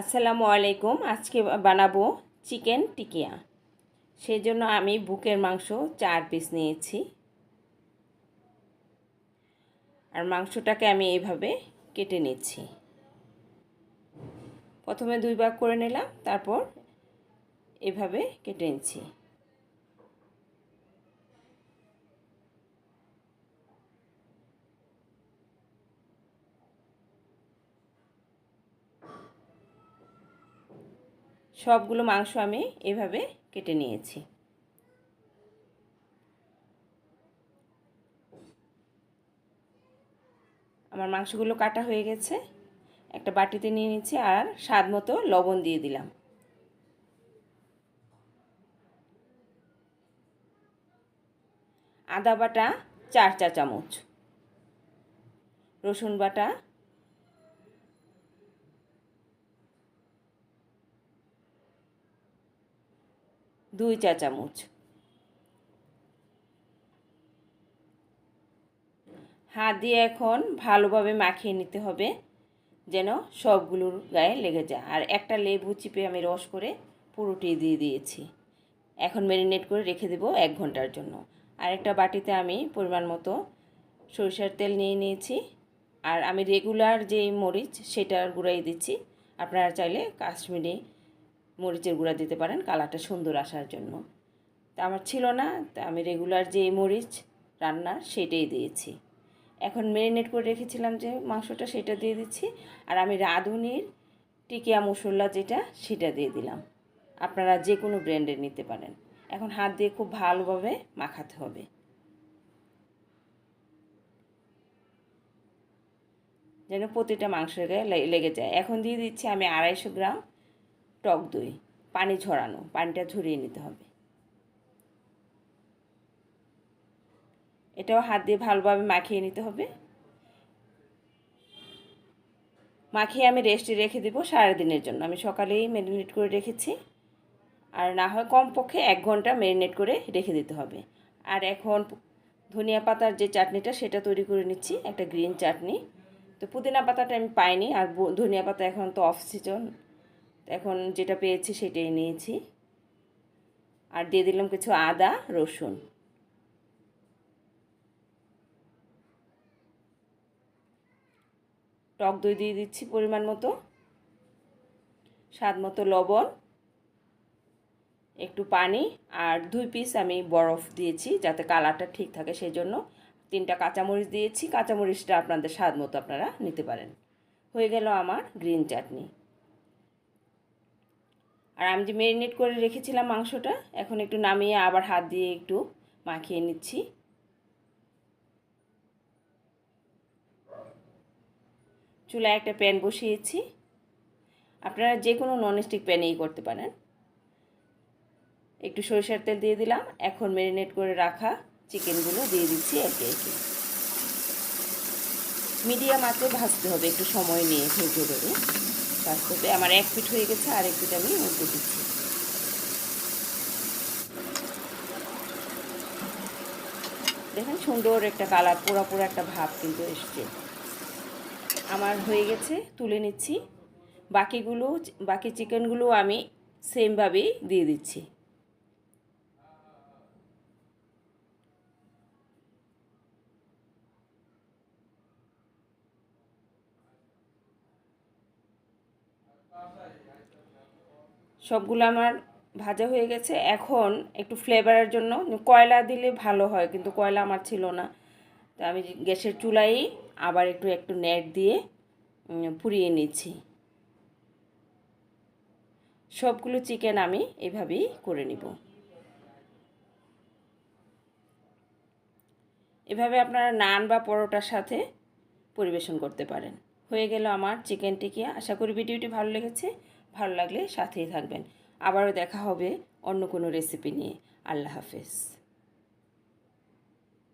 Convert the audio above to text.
আসসালামু আলাইকুম। আজকে বানাবো চিকেন টিকিয়া। সেই জন্য আমি বুকের মাংস চার পিস নিয়েছি। আর মাংসটাকে আমি এইভাবে কেটে নিচ্ছি। প্রথমে দুই ভাগ করে নিলাম, তারপর এভাবে কেটে নিচ্ছি। সবগুলো মাংস আমি এভাবে কেটে নিয়েছি। আমার মাংসগুলো কাটা হয়ে গেছে। একটা বাটিতে নিয়ে নিচ্ছি আর স্বাদ মতো লবণ দিয়ে দিলাম। আদা বাটা চার চা চামচ রসুন বাটা দুই চা চামচ। হাত দিয়ে এখন ভালোভাবে মাখিয়ে নিতে হবে, যেন সবগুলোর গায়ে লেগে যায়। আর একটা লেবু চিপে আমি রস করে পুরোটি দিয়ে দিয়েছি। এখন ম্যারিনেট করে রেখে দেবো এক ঘণ্টার জন্য। আর একটা বাটিতে আমি পরিমাণ মতো সরিষার তেল নিয়ে নিয়েছি। আর আমি রেগুলার যে মরিচ সেটার গুঁড়াই দিচ্ছি। আপনারা চাইলে কাশ্মীরি মরিচের গুঁড়া দিতে পারেন, কালারটা সুন্দর আসার জন্য। তা আমার ছিল না, তা আমি রেগুলার যে মরিচ রান্না সেটাই দিয়েছি। এখন ম্যারিনেট করে রেখেছিলাম যে মাংসটা সেটা দিয়ে দিচ্ছি, আর আমি রাঁধুনির টিকিয়া মশলা যেটা সেটা দিয়ে দিলাম। আপনারা যে কোনো ব্র্যান্ডের নিতে পারেন। এখন হাত দিয়ে খুব ভালোভাবে মাখাতে হবে। যেন প্রতিটা মাংসের গায়ে লেগে যায়। এখন দিয়ে দিচ্ছি আমি আড়াইশো গ্রাম টক দই, পানি ঝরানো পানিটা ঝরিয়ে নিতে হবে। এটাও হাত দিয়ে ভালোভাবে মাখিয়ে নিতে হবে। মাখিয়ে আমি রেস্টে রেখে দেবো সারাদিনের জন্য। আমি সকালেই ম্যারিনেট করে রেখেছি। আর না হয় কমপক্ষে এক ঘণ্টা ম্যারিনেট করে রেখে দিতে হবে। আর এখন ধনিয়া পাতার যে চাটনিটা, সেটা তৈরি করে নিচ্ছি, একটা গ্রিন চাটনি। তো পুদিনা পাতাটা আমি পাইনি। আর ধনিয়া পাতা এখন তো অফ সিজন এখন যেটা পেয়েছি সেটাই নিয়েছি। আর দিয়ে দিলাম কিছু আদা, রসুন। টক দই দিয়ে দিচ্ছি পরিমাণ মতো। স্বাদ মতো লবণ, একটু পানি, আর দুই পিস আমি বরফ দিয়েছি যাতে কালারটা ঠিক থাকে সেই জন্য তিনটা কাঁচামরিচ দিয়েছি, কাঁচামরিচটা আপনাদের স্বাদ মতো আপনারা নিতে পারেন। হয়ে গেল আমার গ্রিন চাটনি। আর আমি যে ম্যারিনেট করে রেখেছিলাম মাংসটা, এখন একটু নামিয়ে আবার হাত দিয়ে একটু মাখিয়ে নিচ্ছি। চুলায় একটা প্যান বসিয়েছি। আপনারা যে কোনো ননস্টিক প্যানেই করতে পারেন। একটু সরিষার তেল দিয়ে দিলাম। এখন ম্যারিনেট করে রাখা চিকেনগুলো দিয়ে দিচ্ছি একে একে। মিডিয়াম আঁচে ভাজতে হবে, একটু সময় নিয়ে ভেজে ধরে। ভাজতে হবে আমার এক পিঠ হয়ে গেছে, আর এক পিঠ আমি উল্টে দিচ্ছি। দেখেন সুন্দর একটা কালার, পোড়া পোড়া একটা ভাব কিন্তু এসছে। আমার হয়ে গেছে, তুলে নিচ্ছি। বাকিগুলো, বাকি চিকেনগুলো আমি সেমভাবেই দিয়ে দিচ্ছি। সবগুলো আমার ভাজা হয়ে গেছে। এখন একটু ফ্লেভারের জন্য কয়লা দিলে ভালো হয়, কিন্তু কয়লা আমার ছিল না। তা আমি গ্যাসের চুলাই আবার একটু একটু নেট দিয়ে পুড়িয়ে নিচ্ছি। সবগুলো চিকেন আমি এভাবেই করে নিব। এভাবে আপনারা নান বা পরোটার সাথে পরিবেশন করতে পারেন। হয়ে গেল আমার চিকেন টিকিয়া আশা করি ভিডিওটি ভালো লেগেছে। ভালো লাগলে সাথেই থাকবেন। আবারও দেখা হবে অন্য কোনো রেসিপি নিয়ে। আল্লাহ হাফেজ।